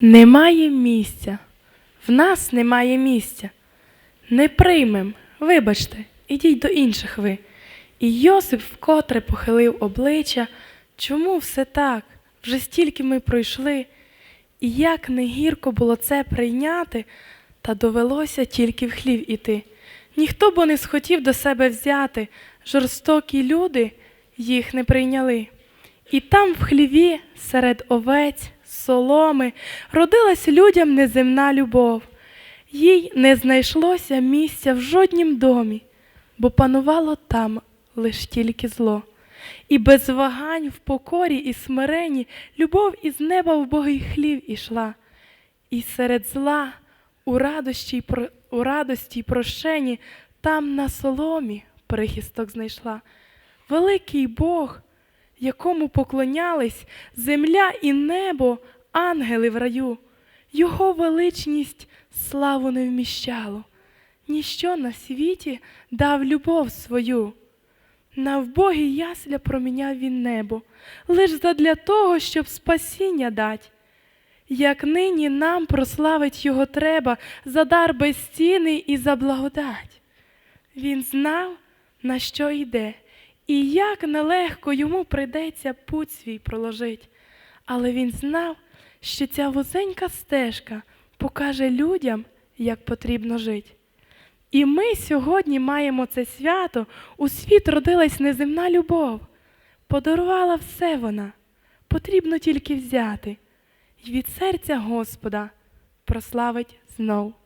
Немає місця. В нас немає місця. Не приймем, вибачте, ідіть до інших ви. І Йосип вкотре похилив обличчя. Чому все так? Вже стільки ми пройшли. І як не гірко було це прийняти, та довелося тільки в хлів іти. Ніхто бо не схотів до себе взяти, жорстокі люди їх не прийняли. І там в хліві, серед овець, соломи, родилась людям неземна любов. Їй не знайшлося місця в жоднім домі, бо панувало там лиш тільки зло. І без вагань в покорі і смиренні любов із неба в богий хлів ішла. І серед зла у радості, й про- у радості й прощенні там на соломі прихисток знайшла. Великий Бог, якому поклонялись земля і небо, ангели в раю, його величність славу не вміщало. Ніщо на світі дав любов свою. На вбогій ясля проміняв він небо, лиш задля того, щоб спасіння дать. Як нині нам прославить його треба за дар безцінний і за благодать. Він знав, на що йде, і як нелегко йому прийдеться путь свій проложить. Але він знав, що ця вузенька стежка покаже людям, як потрібно жити. І ми сьогодні маємо це свято, у світ родилась неземна любов. Подарувала все вона, потрібно тільки взяти, й від серця Господа прославить знов.